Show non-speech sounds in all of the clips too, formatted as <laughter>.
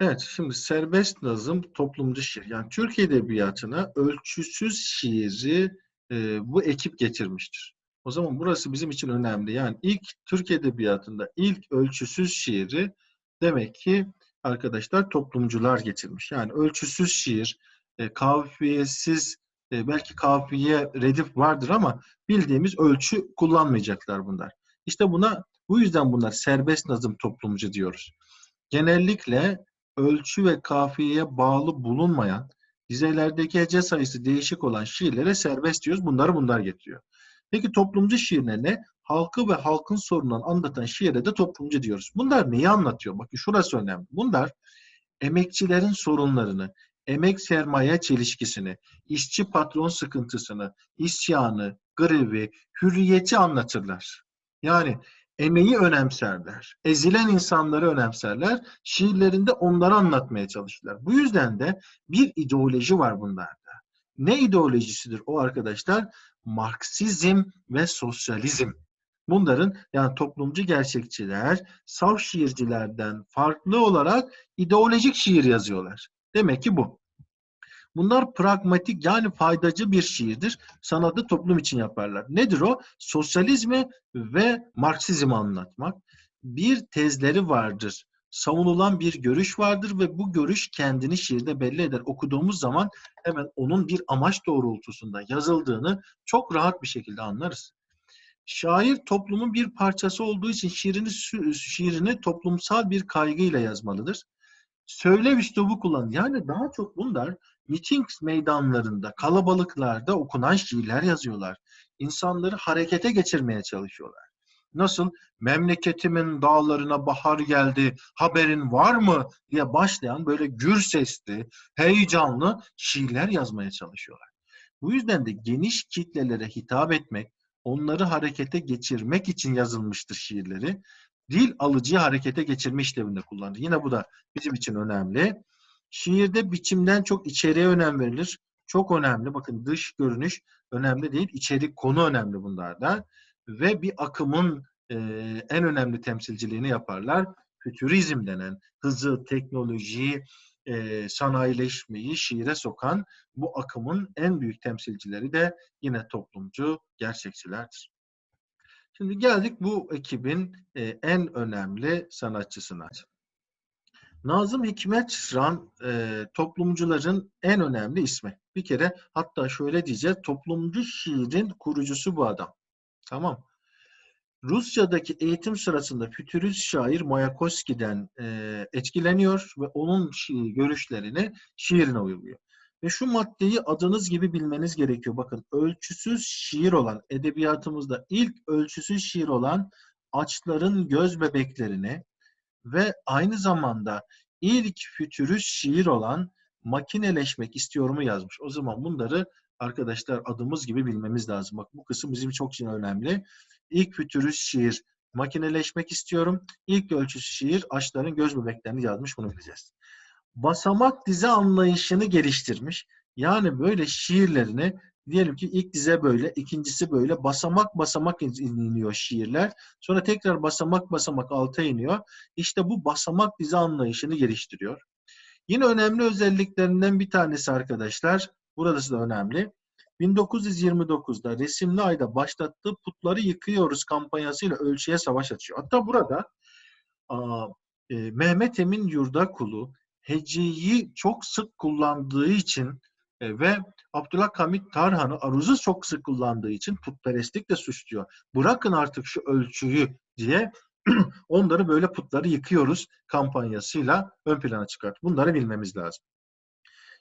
Evet, şimdi serbest nazım toplumcu şiir. Yani Türk Edebiyatı'na ölçüsüz şiiri e, bu ekip getirmiştir. O zaman burası bizim için önemli. Yani ilk Türk Edebiyatı'nda ilk ölçüsüz şiiri demek ki arkadaşlar toplumcular getirmiş. Yani ölçüsüz şiir, e, kafiyesiz, e, belki kafiye, redif vardır ama bildiğimiz ölçü kullanmayacaklar bunlar. İşte buna bu yüzden bunlar serbest nazım toplumcu diyoruz. Genellikle ölçü ve kafiyeye bağlı bulunmayan, dizelerdeki hece sayısı değişik olan şiirlere serbest diyoruz. Bunları bunlar getiriyor. Peki toplumcu şiirine ne? Halkı ve halkın sorunlarını anlatan şiire de toplumcu diyoruz. Bunlar neyi anlatıyor? Bakın şurası önemli. Bunlar emekçilerin sorunlarını, emek sermaye çelişkisini, işçi patron sıkıntısını, isyanı, grevi, hürriyeti anlatırlar. Yani emeği önemserler. Ezilen insanları önemserler. Şiirlerinde onları anlatmaya çalışırlar. Bu yüzden de bir ideoloji var bunlarda. Ne ideolojisidir o arkadaşlar? Marksizm ve sosyalizm. Bunların yani toplumcu gerçekçiler saf şiircilerden farklı olarak ideolojik şiir yazıyorlar. Demek ki bu. Bunlar pragmatik yani faydacı bir şiirdir. Sanatı toplum için yaparlar. Nedir o? Sosyalizmi ve Marksizmi anlatmak. Bir tezleri vardır. Savunulan bir görüş vardır ve bu görüş kendini şiirde belli eder. Okuduğumuz zaman hemen onun bir amaç doğrultusunda yazıldığını çok rahat bir şekilde anlarız. Şair toplumun bir parçası olduğu için şiirini, şiirini toplumsal bir kaygıyla yazmalıdır. Söylev üslubu kullan. Yani daha çok bunlar miting meydanlarında, kalabalıklarda okunan şiirler yazıyorlar. İnsanları harekete geçirmeye çalışıyorlar. Nasıl? Memleketimin dağlarına bahar geldi, haberin var mı? diye başlayan böyle gür sesli, heyecanlı şiirler yazmaya çalışıyorlar. Bu yüzden de geniş kitlelere hitap etmek, onları harekete geçirmek için yazılmıştır şiirleri. Dil alıcıyı harekete geçirme işlevinde kullanır. Yine bu da bizim için önemli. Şiirde biçimden çok içeriğe önem verilir. Çok önemli. Bakın dış görünüş önemli değil. İçerik konu önemli bunlarda. Ve bir akımın e, en önemli temsilciliğini yaparlar. Fütürizm denen hızı, teknolojiyi, e, sanayileşmeyi şiire sokan bu akımın en büyük temsilcileri de yine toplumcu gerçekçilerdir. Şimdi geldik bu ekibin e, en önemli sanatçısına. Nazım Hikmet Ran e, toplumcuların en önemli ismi. Bir kere hatta şöyle diyeceğiz. Toplumcu şiirin kurucusu bu adam. Tamam. Rusya'daki eğitim sırasında fütürist şair Mayakovski'den e, etkileniyor ve onun şiir, görüşlerini şiirine uyguluyor. Ve şu maddeyi adınız gibi bilmeniz gerekiyor. Bakın ölçüsüz şiir olan, edebiyatımızda ilk ölçüsüz şiir olan açların göz bebeklerini ve aynı zamanda ilk fütürist şiir olan makineleşmek istiyorumu yazmış. O zaman bunları arkadaşlar adımız gibi bilmemiz lazım. Bak bu kısım bizim çok için önemli. İlk fütürist şiir makineleşmek istiyorum. İlk ölçüsü şiir açların göz bebeklerini yazmış bunu bileceğiz. Basamak dize anlayışını geliştirmiş. Yani böyle şiirlerini diyelim ki ilk dize böyle, ikincisi böyle basamak basamak iniyor şiirler. Sonra tekrar basamak basamak alta iniyor. İşte bu basamak dize anlayışını geliştiriyor. Yine önemli özelliklerinden bir tanesi arkadaşlar, burası da önemli. 1929'da resimli ayda başlattığı Putları Yıkıyoruz kampanyasıyla ölçüye savaş açıyor. Hatta burada e, Mehmet Emin Yurdakulu heceyi çok sık kullandığı için e, ve Abdülhamit Tarhan'ı aruzu çok sık kullandığı için putperestlikle suçluyor. Bırakın artık şu ölçüyü diye <clears throat> onları böyle putları yıkıyoruz kampanyasıyla ön plana çıkart. Bunları bilmemiz lazım.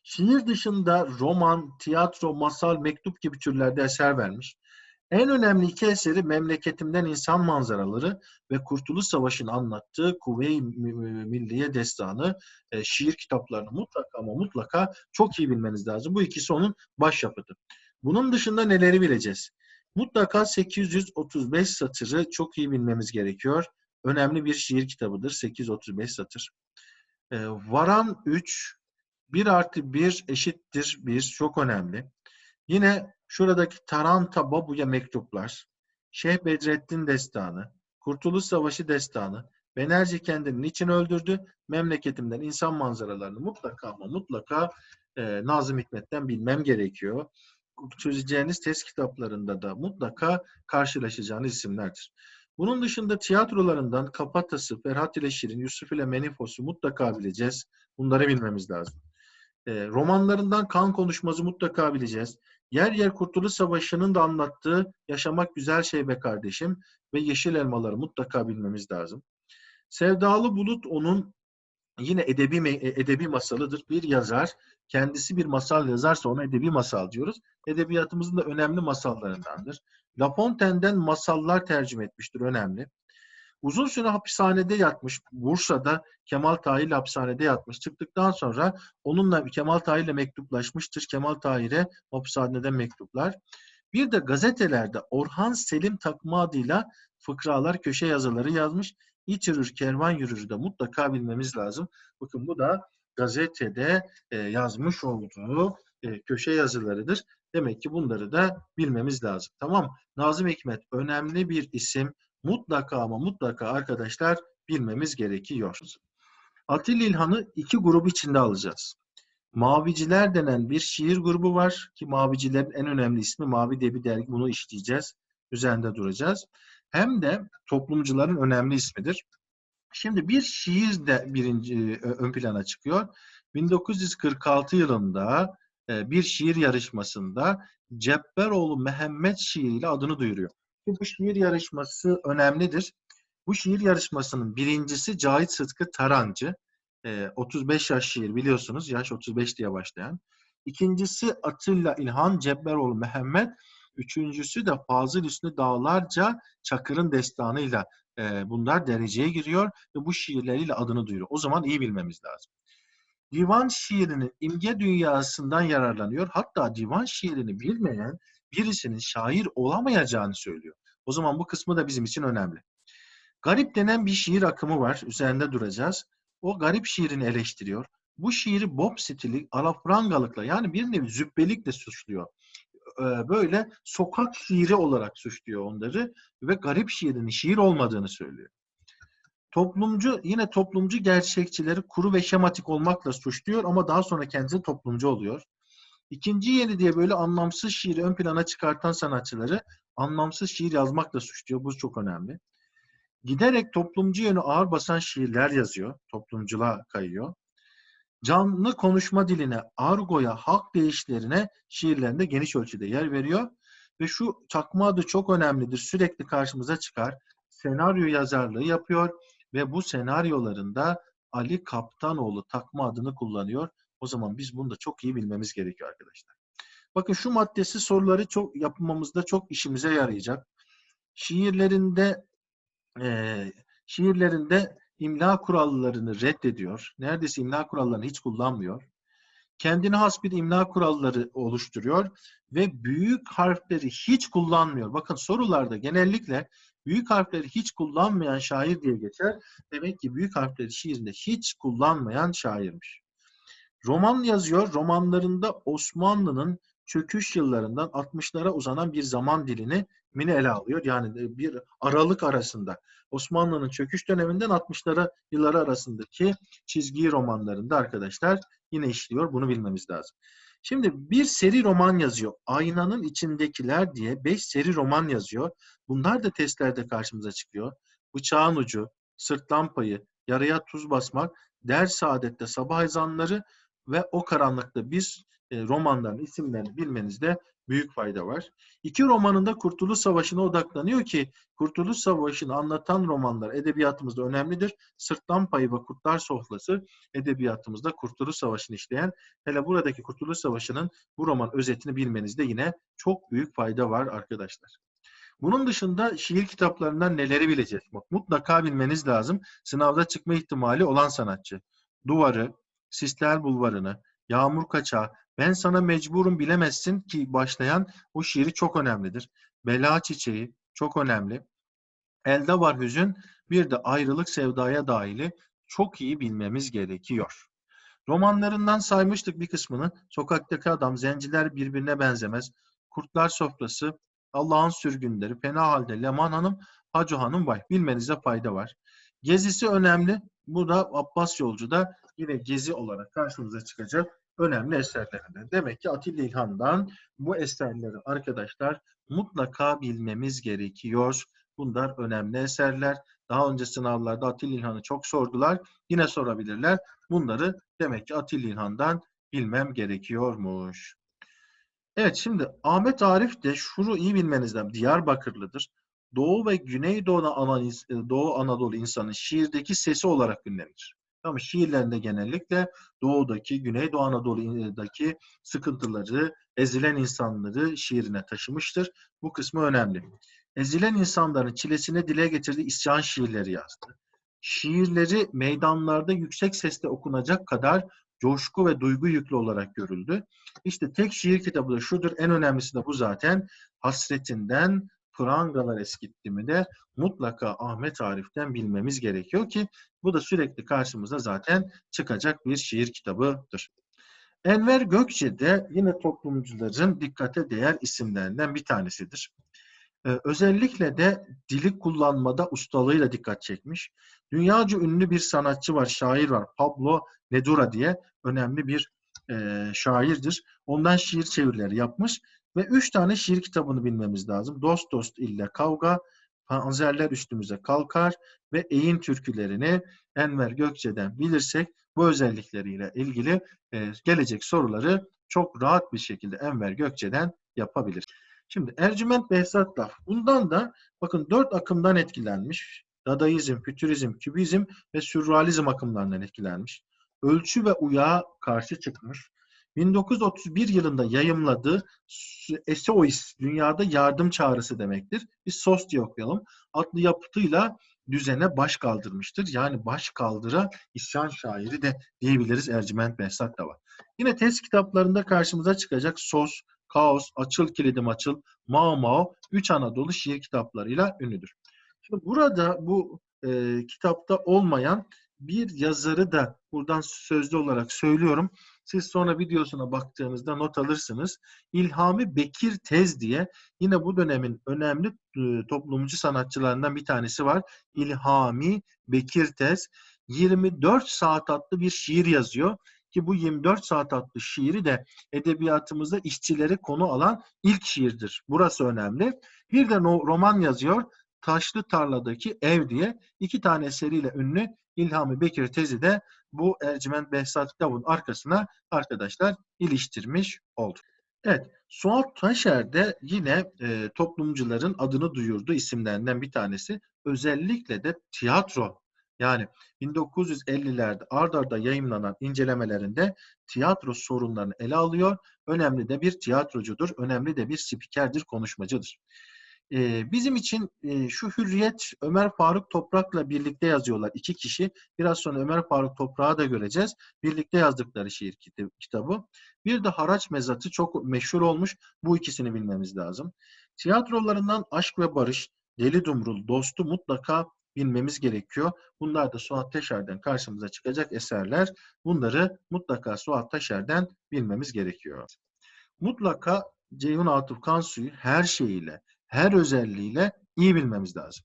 Şiir dışında roman, tiyatro, masal, mektup gibi türlerde eser vermiş. En önemli iki eseri Memleketimden İnsan Manzaraları ve Kurtuluş Savaşı'nı anlattığı Kuvve-i Milliye Destanı e, şiir kitaplarını mutlaka ama mutlaka çok iyi bilmeniz lazım. Bu ikisi onun başyapıtı. Bunun dışında neleri bileceğiz? Mutlaka 835 satırı çok iyi bilmemiz gerekiyor. Önemli bir şiir kitabıdır 835 satır. E, Varan 3, 1 artı 1 eşittir 1 çok önemli. Yine şuradaki Taranta Babu'ya mektuplar, Şeyh Bedrettin Destanı, Kurtuluş Savaşı Destanı, Benerce kendini niçin öldürdü? Memleketimden insan manzaralarını mutlaka ama mutlaka e, Nazım Hikmet'ten bilmem gerekiyor. Çözeceğiniz test kitaplarında da mutlaka karşılaşacağınız isimlerdir. Bunun dışında tiyatrolarından Kapatası, Ferhat ile Şirin, Yusuf ile Menifos'u mutlaka bileceğiz. Bunları bilmemiz lazım. E, romanlarından Kan Konuşmaz'ı mutlaka bileceğiz. Yer Yer Kurtuluş Savaşı'nın da anlattığı Yaşamak Güzel Şey Be Kardeşim ve Yeşil Elmaları mutlaka bilmemiz lazım. Sevdalı Bulut onun yine edebi me- edebi masalıdır. Bir yazar kendisi bir masal yazarsa ona edebi masal diyoruz. Edebiyatımızın da önemli masallarındandır. La Fontaine'den masallar tercüme etmiştir, önemli. Uzun süre hapishanede yatmış, Bursa'da Kemal Tahir hapishanede yatmış. Çıktıktan sonra onunla Kemal Tahir'le mektuplaşmıştır. Kemal Tahir'e hapishaneden mektuplar. Bir de gazetelerde Orhan Selim takma adıyla fıkralar, köşe yazıları yazmış. İç yürür, kervan yürür de mutlaka bilmemiz lazım. Bakın bu da gazetede e, yazmış olduğu e, köşe yazılarıdır. Demek ki bunları da bilmemiz lazım. Tamam. Nazım Hikmet önemli bir isim. Mutlaka ama mutlaka arkadaşlar bilmemiz gerekiyor. Atilla İlhan'ı iki grup içinde alacağız. Maviciler denen bir şiir grubu var ki Mavicilerin en önemli ismi Mavi diye bir dergi. Bunu işleyeceğiz. Üzerinde duracağız. Hem de toplumcuların önemli ismidir. Şimdi bir şiir de birinci ön plana çıkıyor. 1946 yılında bir şiir yarışmasında Cebberoğlu Mehmet şiiriyle adını duyuruyor. Bu şiir yarışması önemlidir. Bu şiir yarışmasının birincisi Cahit Sıtkı Tarancı. 35 yaş şiir biliyorsunuz. Yaş 35 diye başlayan. İkincisi Atilla İlhan Cebberoğlu Mehmet. Üçüncüsü de Fazıl Hüsnü Dağlarca Çakır'ın destanıyla bunlar dereceye giriyor ve bu şiirleriyle adını duyuruyor. O zaman iyi bilmemiz lazım. Divan şiirinin imge dünyasından yararlanıyor. Hatta divan şiirini bilmeyen birisinin şair olamayacağını söylüyor. O zaman bu kısmı da bizim için önemli. Garip denen bir şiir akımı var. Üzerinde duracağız. O garip şiirini eleştiriyor. Bu şiiri Bob stili alafrangalıkla yani bir nevi zübbelikle suçluyor. Böyle sokak şiiri olarak suçluyor onları ve garip şiirinin şiir olmadığını söylüyor. Toplumcu yine toplumcu gerçekçileri kuru ve şematik olmakla suçluyor ama daha sonra kendisi toplumcu oluyor. İkinci yeni diye böyle anlamsız şiiri ön plana çıkartan sanatçıları anlamsız şiir yazmakla suçluyor. Bu çok önemli. Giderek toplumcu yönü ağır basan şiirler yazıyor. Toplumculuğa kayıyor. Canlı konuşma diline, argoya, halk deyişlerine şiirlerinde geniş ölçüde yer veriyor. Ve şu çakma adı çok önemlidir. Sürekli karşımıza çıkar. Senaryo yazarlığı yapıyor ve bu senaryolarında Ali Kaptanoğlu takma adını kullanıyor. O zaman biz bunu da çok iyi bilmemiz gerekiyor arkadaşlar. Bakın şu maddesi soruları çok yapmamızda çok işimize yarayacak. Şiirlerinde e, şiirlerinde imla kurallarını reddediyor. Neredeyse imla kurallarını hiç kullanmıyor. Kendine has bir imla kuralları oluşturuyor ve büyük harfleri hiç kullanmıyor. Bakın sorularda genellikle büyük harfleri hiç kullanmayan şair diye geçer. Demek ki büyük harfleri şiirinde hiç kullanmayan şairmiş. Roman yazıyor. Romanlarında Osmanlı'nın çöküş yıllarından 60'lara uzanan bir zaman dilini mini ele alıyor. Yani bir aralık arasında Osmanlı'nın çöküş döneminden 60'lara yılları arasındaki çizgi romanlarında arkadaşlar yine işliyor. Bunu bilmemiz lazım. Şimdi bir seri roman yazıyor. Aynanın içindekiler diye beş seri roman yazıyor. Bunlar da testlerde karşımıza çıkıyor. Bıçağın ucu, sırt lampayı, yarıya tuz basmak, der saadette sabah ezanları ve o karanlıkta biz e, romanların isimlerini bilmenizde büyük fayda var. İki romanında Kurtuluş Savaşı'na odaklanıyor ki Kurtuluş Savaşı'nı anlatan romanlar edebiyatımızda önemlidir. Sırtlan Payı ve Kurtlar Sofrası edebiyatımızda Kurtuluş Savaşı'nı işleyen hele buradaki Kurtuluş Savaşı'nın bu roman özetini bilmenizde yine çok büyük fayda var arkadaşlar. Bunun dışında şiir kitaplarından neleri bileceğiz? Mutlaka bilmeniz lazım. Sınavda çıkma ihtimali olan sanatçı. Duvarı, Sistel Bulvarı'nı, Yağmur Kaçağı, Ben Sana Mecburum Bilemezsin ki başlayan o şiiri çok önemlidir. Bela Çiçeği çok önemli. Elde var hüzün, bir de ayrılık sevdaya dahili çok iyi bilmemiz gerekiyor. Romanlarından saymıştık bir kısmını. Sokaktaki adam, zenciler birbirine benzemez. Kurtlar Sofrası, Allah'ın sürgünleri, Fena Halde, Leman Hanım, Hacı Hanım var. Bilmenize fayda var. Gezisi önemli. Bu da Abbas Yolcu'da yine gezi olarak karşımıza çıkacak önemli eserlerinden. Demek ki Atilla İlhan'dan bu eserleri arkadaşlar mutlaka bilmemiz gerekiyor. Bunlar önemli eserler. Daha önce sınavlarda Atilla İlhan'ı çok sordular. Yine sorabilirler. Bunları demek ki Atilla İlhan'dan bilmem gerekiyormuş. Evet şimdi Ahmet Arif de şunu iyi bilmeniz lazım. Diyarbakırlıdır. Doğu ve Güneydoğu Anadolu, insanın şiirdeki sesi olarak ünlenir. Tamam şiirlerinde genellikle Doğu'daki, Güneydoğu Anadolu'daki sıkıntıları, ezilen insanları şiirine taşımıştır. Bu kısmı önemli. Ezilen insanların çilesine dile getirdiği isyan şiirleri yazdı. Şiirleri meydanlarda yüksek sesle okunacak kadar coşku ve duygu yüklü olarak görüldü. İşte tek şiir kitabı da şudur. En önemlisi de bu zaten. Hasretinden prangalar eskitti mi de mutlaka Ahmet Arif'ten bilmemiz gerekiyor ki bu da sürekli karşımıza zaten çıkacak bir şiir kitabıdır. Enver Gökçe de yine toplumcuların dikkate değer isimlerinden bir tanesidir. Ee, özellikle de dili kullanmada ustalığıyla dikkat çekmiş. Dünyaca ünlü bir sanatçı var, şair var. Pablo Nedura diye önemli bir e, şairdir. Ondan şiir çevirileri yapmış ve üç tane şiir kitabını bilmemiz lazım. Dost dost ille kavga, panzerler üstümüze kalkar ve eğin türkülerini Enver Gökçe'den bilirsek bu özellikleriyle ilgili e, gelecek soruları çok rahat bir şekilde Enver Gökçe'den yapabilir. Şimdi Ercüment Behzat Laf. Bundan da bakın dört akımdan etkilenmiş. Dadaizm, Fütürizm, Kübizm ve Sürrealizm akımlarından etkilenmiş. Ölçü ve uyağa karşı çıkmış. 1931 yılında yayımladığı SOS, Dünyada Yardım Çağrısı demektir. Biz SOS diye okuyalım. Adlı yapıtıyla düzene baş kaldırmıştır. Yani baş kaldıra isyan şairi de diyebiliriz Ercüment Behzat da var. Yine test kitaplarında karşımıza çıkacak SOS, Kaos, Açıl Kilidim Açıl, Mao Mao, Üç Anadolu şiir kitaplarıyla ünlüdür. Şimdi burada bu e, kitapta olmayan bir yazarı da buradan sözlü olarak söylüyorum. Siz sonra videosuna baktığınızda not alırsınız. İlhami Bekir Tez diye yine bu dönemin önemli e, toplumcu sanatçılarından bir tanesi var. İlhami Bekir Tez 24 saat adlı bir şiir yazıyor ki bu 24 saat adlı şiiri de edebiyatımızda işçileri konu alan ilk şiirdir. Burası önemli. Bir de roman yazıyor. Taşlı Tarladaki Ev diye iki tane eseriyle ünlü İlhami Bekir tezi de bu Ercüment Behzat Davun arkasına arkadaşlar iliştirmiş oldu. Evet, Suat Taşer de yine e, toplumcuların adını duyurduğu isimlerinden bir tanesi. Özellikle de tiyatro yani 1950'lerde ard arda yayınlanan incelemelerinde tiyatro sorunlarını ele alıyor. Önemli de bir tiyatrocudur, önemli de bir spikerdir, konuşmacıdır. Bizim için şu Hürriyet Ömer Faruk Toprak'la birlikte yazıyorlar. iki kişi. Biraz sonra Ömer Faruk Toprak'ı da göreceğiz. Birlikte yazdıkları şiir kitabı. Bir de Haraç Mezatı çok meşhur olmuş. Bu ikisini bilmemiz lazım. Tiyatrolarından Aşk ve Barış, Deli Dumrul, Dostu mutlaka bilmemiz gerekiyor. Bunlar da Suat Teşer'den karşımıza çıkacak eserler. Bunları mutlaka Suat Teşer'den bilmemiz gerekiyor. Mutlaka Ceyhun Atıf Kansu'yu her şeyiyle, her özelliğiyle iyi bilmemiz lazım.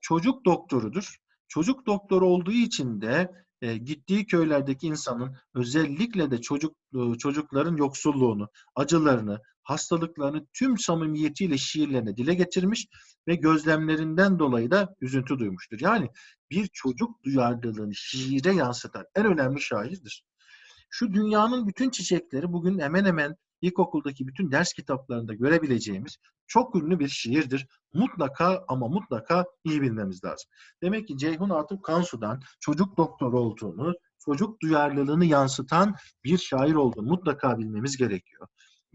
Çocuk doktorudur. Çocuk doktoru olduğu için de e, gittiği köylerdeki insanın özellikle de çocuk e, çocukların yoksulluğunu, acılarını, hastalıklarını tüm samimiyetiyle şiirlerine dile getirmiş ve gözlemlerinden dolayı da üzüntü duymuştur. Yani bir çocuk duyarlılığını şiire yansıtan en önemli şairdir. Şu dünyanın bütün çiçekleri bugün hemen hemen ilkokuldaki bütün ders kitaplarında görebileceğimiz çok ünlü bir şiirdir. Mutlaka ama mutlaka iyi bilmemiz lazım. Demek ki Ceyhun Atıf Kansu'dan çocuk doktor olduğunu, çocuk duyarlılığını yansıtan bir şair olduğunu mutlaka bilmemiz gerekiyor.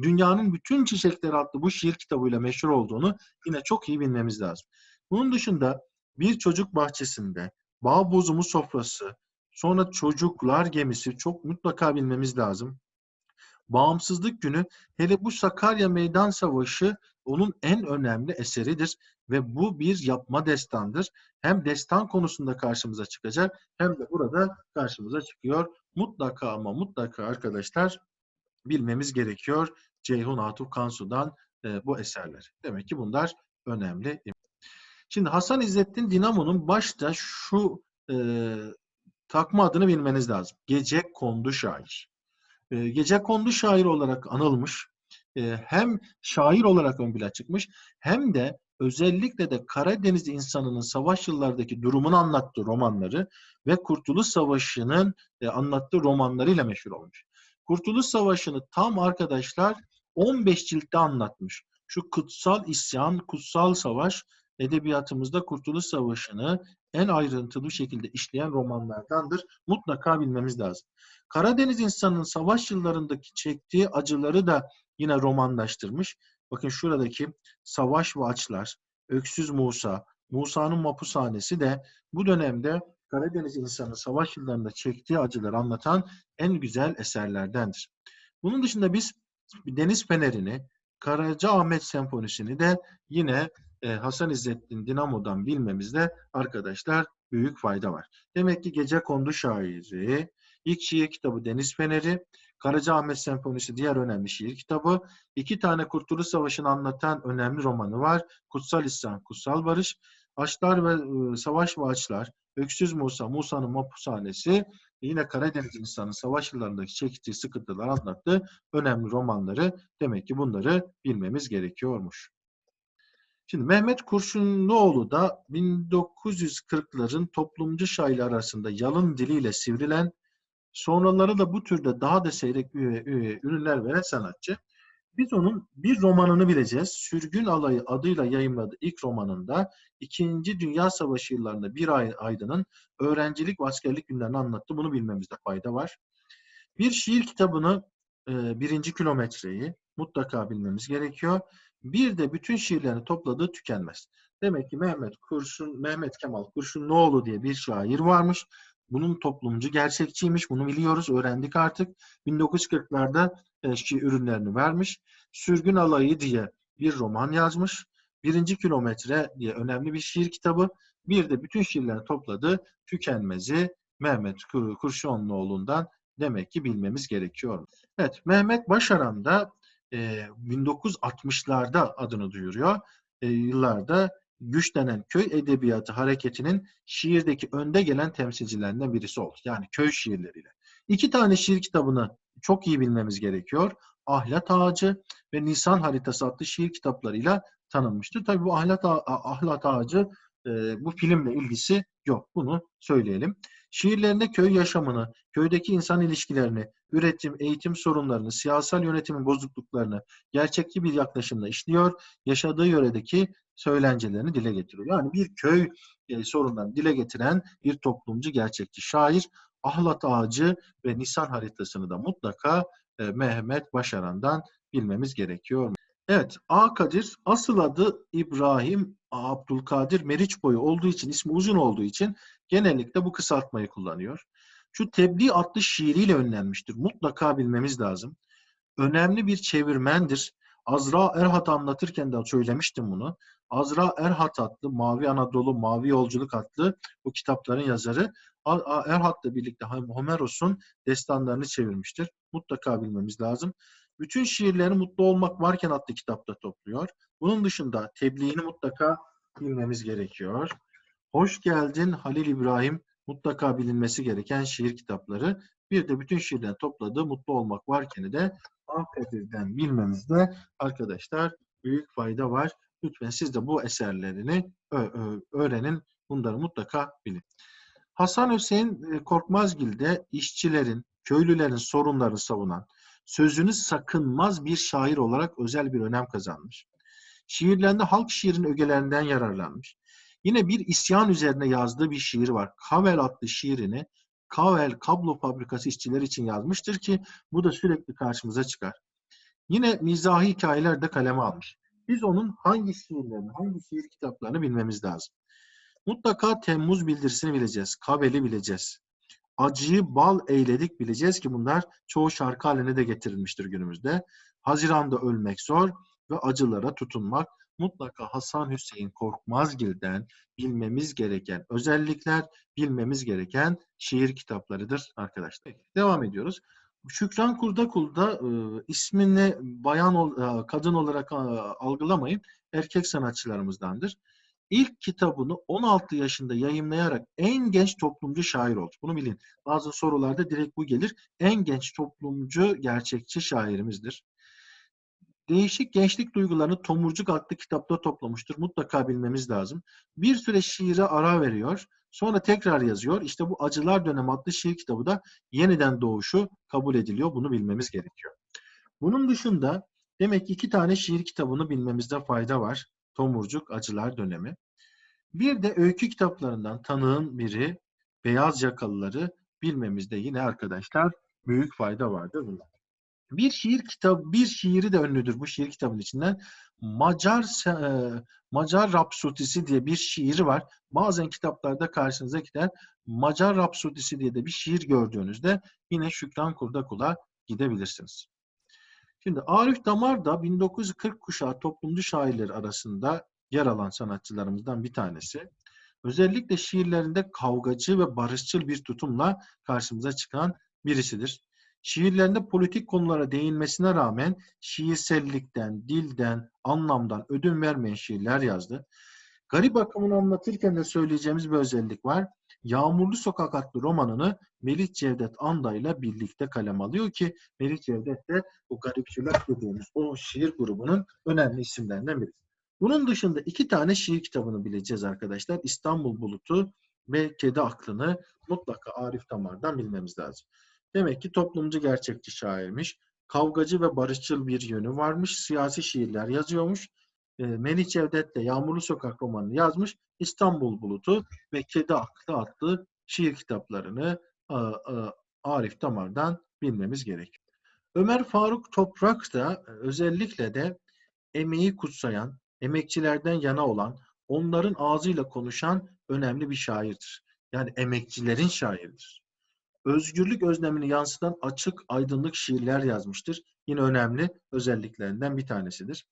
Dünyanın bütün çiçekleri adlı bu şiir kitabıyla meşhur olduğunu yine çok iyi bilmemiz lazım. Bunun dışında bir çocuk bahçesinde, bağ bozumu sofrası, sonra çocuklar gemisi çok mutlaka bilmemiz lazım. Bağımsızlık Günü hele bu Sakarya Meydan Savaşı onun en önemli eseridir ve bu bir yapma destandır. Hem destan konusunda karşımıza çıkacak hem de burada karşımıza çıkıyor. Mutlaka ama mutlaka arkadaşlar bilmemiz gerekiyor Ceyhun Atuk Kansu'dan e, bu eserler. Demek ki bunlar önemli. Şimdi Hasan İzzettin Dinamo'nun başta şu e, takma adını bilmeniz lazım. Gece kondu şair. E, gece kondu şair olarak anılmış. Hem şair olarak ön plana çıkmış hem de özellikle de Karadeniz insanının savaş yıllardaki durumunu anlattığı romanları ve Kurtuluş Savaşı'nın anlattığı romanlarıyla meşhur olmuş. Kurtuluş Savaşı'nı tam arkadaşlar 15 ciltte anlatmış. Şu kutsal isyan, kutsal savaş edebiyatımızda Kurtuluş Savaşı'nı en ayrıntılı şekilde işleyen romanlardandır. Mutlaka bilmemiz lazım. Karadeniz insanının savaş yıllarındaki çektiği acıları da yine romanlaştırmış. Bakın şuradaki Savaş ve Açlar, Öksüz Musa, Musa'nın mapushanesi de bu dönemde Karadeniz insanı savaş yıllarında çektiği acıları anlatan en güzel eserlerdendir. Bunun dışında biz Deniz Feneri'ni, Karacaahmet Senfonisi'ni de yine e, Hasan İzzettin Dinamo'dan bilmemizde arkadaşlar büyük fayda var. Demek ki Gece Kondu şairi, ilk şiir kitabı Deniz Feneri, Karacaahmet Senfonisi diğer önemli şiir kitabı, iki tane Kurtuluş Savaşı'nı anlatan önemli romanı var. Kutsal İsyan, Kutsal Barış, Açlar ve e, Savaş ve Öksüz Musa, Musa'nın Mapushanesi, yine Karadeniz insanı savaş yıllarındaki çektiği sıkıntılar anlattığı önemli romanları demek ki bunları bilmemiz gerekiyormuş. Şimdi Mehmet Kurşunluoğlu da 1940'ların toplumcu şairler arasında yalın diliyle sivrilen, sonraları da bu türde daha da seyrek ürünler veren sanatçı. Biz onun bir romanını bileceğiz. Sürgün Alayı adıyla yayımladığı ilk romanında İkinci Dünya Savaşı yıllarında bir ay, aydının öğrencilik ve askerlik günlerini anlattı. Bunu bilmemizde fayda var. Bir şiir kitabını, e, birinci kilometreyi mutlaka bilmemiz gerekiyor. Bir de bütün şiirlerini topladığı tükenmez. Demek ki Mehmet Kurşun, Mehmet Kemal Kurşunluoğlu diye bir şair varmış. Bunun toplumcu gerçekçiymiş. Bunu biliyoruz, öğrendik artık. 1940'larda eski ürünlerini vermiş. Sürgün Alayı diye bir roman yazmış. Birinci Kilometre diye önemli bir şiir kitabı. Bir de bütün şiirlerini topladığı Tükenmez'i Mehmet Kurşunluoğlu'ndan demek ki bilmemiz gerekiyor. Evet, Mehmet Başaran da e, 1960'larda adını duyuruyor. Yıllarda güçlenen köy edebiyatı hareketinin şiirdeki önde gelen temsilcilerinden birisi oldu. Yani köy şiirleriyle. İki tane şiir kitabını çok iyi bilmemiz gerekiyor. Ahlat Ağacı ve Nisan Haritası adlı şiir kitaplarıyla tanınmıştır. Tabii bu Ahlat, Ahlat Ağacı bu filmle ilgisi yok. Bunu söyleyelim. Şiirlerinde köy yaşamını, köydeki insan ilişkilerini, üretim, eğitim sorunlarını, siyasal yönetimin bozukluklarını gerçekçi bir yaklaşımla işliyor. Yaşadığı yöredeki söylencelerini dile getiriyor. Yani bir köy e, sorunlarını dile getiren bir toplumcu gerçekçi şair. Ahlat Ağacı ve Nisan haritasını da mutlaka e, Mehmet Başaran'dan bilmemiz gerekiyor. Evet, A Kadir asıl adı İbrahim Abdülkadir Meriçboyu olduğu için, ismi uzun olduğu için genellikle bu kısaltmayı kullanıyor. Şu Tebliğ adlı şiiriyle önlenmiştir. Mutlaka bilmemiz lazım. Önemli bir çevirmendir. Azra Erhat anlatırken de söylemiştim bunu. Azra Erhat adlı Mavi Anadolu, Mavi Yolculuk adlı bu kitapların yazarı. Erhat'la birlikte Homeros'un destanlarını çevirmiştir. Mutlaka bilmemiz lazım. Bütün şiirleri Mutlu Olmak Varken adlı kitapta topluyor. Bunun dışında tebliğini mutlaka bilmemiz gerekiyor. Hoş geldin Halil İbrahim mutlaka bilinmesi gereken şiir kitapları. Bir de bütün şiirden topladığı Mutlu Olmak Varken'i de Ankadir'den bilmemizde arkadaşlar büyük fayda var. Lütfen siz de bu eserlerini öğrenin. Bunları mutlaka bilin. Hasan Hüseyin e, Korkmazgil de işçilerin, köylülerin sorunlarını savunan, sözünü sakınmaz bir şair olarak özel bir önem kazanmış. Şiirlerinde halk şiirin ögelerinden yararlanmış. Yine bir isyan üzerine yazdığı bir şiir var. Kavel adlı şiirini Kavel kablo fabrikası işçileri için yazmıştır ki bu da sürekli karşımıza çıkar. Yine mizahi hikayeler de kaleme almış. Biz onun hangi şiirlerini, hangi şiir kitaplarını bilmemiz lazım. Mutlaka Temmuz bildirisini bileceğiz. Kavel'i bileceğiz. Acıyı bal eyledik bileceğiz ki bunlar çoğu şarkı haline de getirilmiştir günümüzde. Haziranda ölmek zor ve acılara tutunmak mutlaka Hasan Hüseyin Korkmazgil'den bilmemiz gereken özellikler, bilmemiz gereken şiir kitaplarıdır arkadaşlar. Devam ediyoruz. Şükran Kurdakul da e, ismini bayan ol, e, kadın olarak e, algılamayın. Erkek sanatçılarımızdandır. ilk kitabını 16 yaşında yayımlayarak en genç toplumcu şair oldu. Bunu bilin. Bazı sorularda direkt bu gelir. En genç toplumcu gerçekçi şairimizdir. Değişik gençlik duygularını Tomurcuk adlı kitapta toplamıştır. Mutlaka bilmemiz lazım. Bir süre şiire ara veriyor. Sonra tekrar yazıyor. İşte bu Acılar Dönemi adlı şiir kitabı da yeniden doğuşu kabul ediliyor. Bunu bilmemiz gerekiyor. Bunun dışında demek ki iki tane şiir kitabını bilmemizde fayda var. Tomurcuk, Acılar Dönemi. Bir de öykü kitaplarından tanığın biri Beyaz Yakalıları bilmemizde yine arkadaşlar büyük fayda vardır bunlar. Bir şiir kitabı, bir şiiri de ünlüdür bu şiir kitabının içinden. Macar e, Macar Rapsodisi diye bir şiiri var. Bazen kitaplarda karşınıza gider. Macar Rapsodisi diye de bir şiir gördüğünüzde yine Şükran Kurdakul'a gidebilirsiniz. Şimdi Arif Damar da 1940 kuşağı toplumcu şairleri arasında yer alan sanatçılarımızdan bir tanesi. Özellikle şiirlerinde kavgacı ve barışçıl bir tutumla karşımıza çıkan birisidir. Şiirlerinde politik konulara değinmesine rağmen şiirsellikten, dilden, anlamdan ödün vermeyen şiirler yazdı. Garip akımını anlatırken de söyleyeceğimiz bir özellik var. Yağmurlu Sokak adlı romanını Melih Cevdet Anda ile birlikte kalem alıyor ki Melih Cevdet de bu garipçiler dediğimiz o şiir grubunun önemli isimlerinden biri. Bunun dışında iki tane şiir kitabını bileceğiz arkadaşlar. İstanbul Bulutu ve Kedi Aklını mutlaka Arif Damar'dan bilmemiz lazım. Demek ki toplumcu gerçekçi şairmiş. Kavgacı ve barışçıl bir yönü varmış. Siyasi şiirler yazıyormuş. E, Melih Cevdet de Yağmurlu Sokak romanını yazmış. İstanbul Bulutu ve Kedi Aklı adlı şiir kitaplarını e, e, Arif Damar'dan bilmemiz gerekiyor. Ömer Faruk Toprak da özellikle de emeği kutsayan, emekçilerden yana olan, onların ağzıyla konuşan önemli bir şairdir. Yani emekçilerin şairidir özgürlük özlemini yansıtan açık, aydınlık şiirler yazmıştır. Yine önemli özelliklerinden bir tanesidir.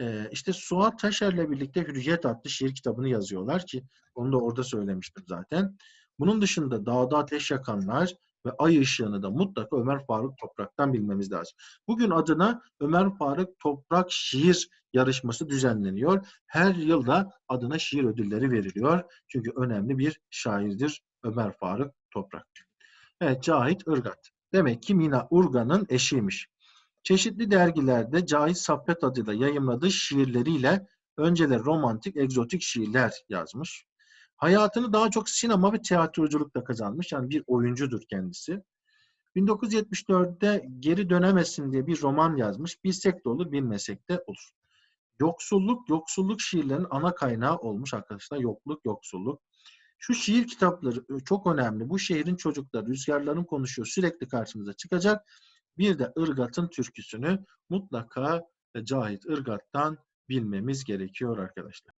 Ee, işte Suat Taşer'le birlikte Hürriyet adlı şiir kitabını yazıyorlar ki onu da orada söylemiştim zaten. Bunun dışında Dağda Ateş Yakanlar ve Ay Işığı'nı da mutlaka Ömer Faruk Toprak'tan bilmemiz lazım. Bugün adına Ömer Faruk Toprak Şiir Yarışması düzenleniyor. Her yılda adına şiir ödülleri veriliyor. Çünkü önemli bir şairdir Ömer Faruk Toprak. Evet, Cahit Irgat. Demek ki Mina Urgan'ın eşiymiş. Çeşitli dergilerde Cahit Saffet adıyla yayımladığı şiirleriyle önceleri romantik, egzotik şiirler yazmış. Hayatını daha çok sinema ve tiyatroculukla kazanmış. Yani bir oyuncudur kendisi. 1974'te Geri Dönemezsin diye bir roman yazmış. Bilsek de olur, bilmesek de olur. Yoksulluk, yoksulluk şiirlerinin ana kaynağı olmuş arkadaşlar. Yokluk, yoksulluk. Şu şiir kitapları e, çok önemli. Bu şehrin çocukları, rüzgarların konuşuyor. Sürekli karşımıza çıkacak. Bir de Irgat'ın türküsünü mutlaka Cahit Irgat'tan bilmemiz gerekiyor arkadaşlar.